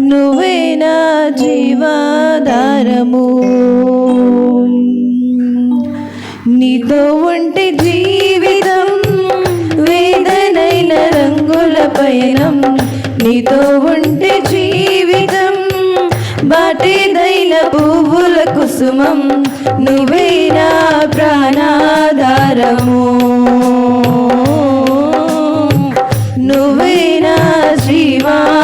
నువ్వే నా జీవాధారము. నీతో ఉంటే జీవితం వేదనైన రంగుల పయనం. నీతో ఉంటే జీవితం బాటేదైన పువ్వుల కుసుమం. నువ్వే నా ప్రాణాధారము. నువ్వే నా జీవా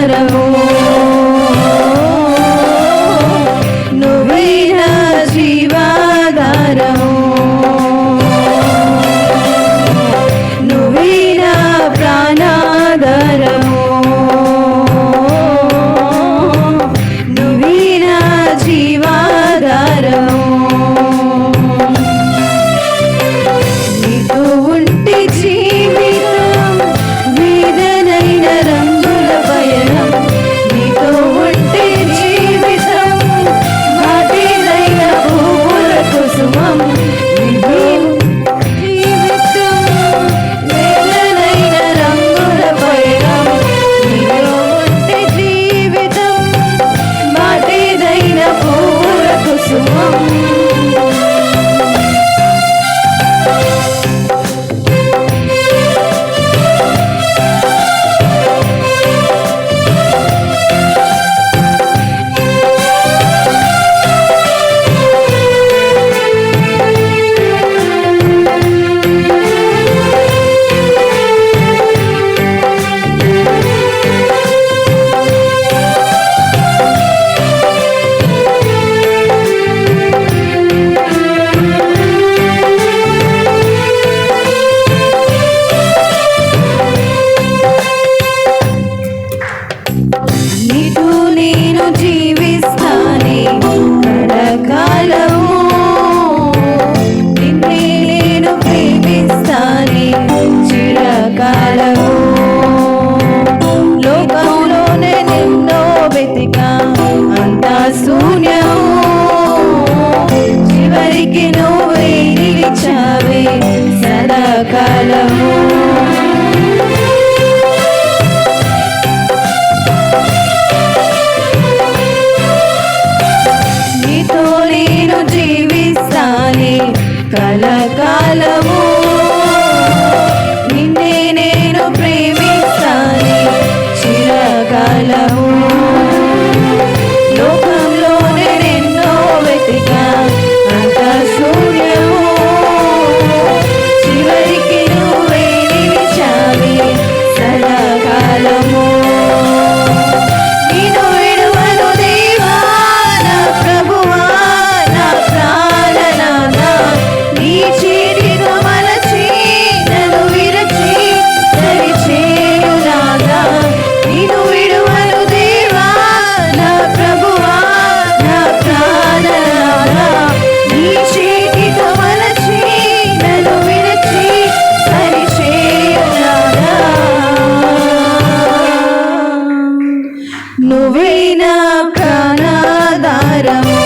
పరము Shalom నువ్వే నా ప్రాణాధారము.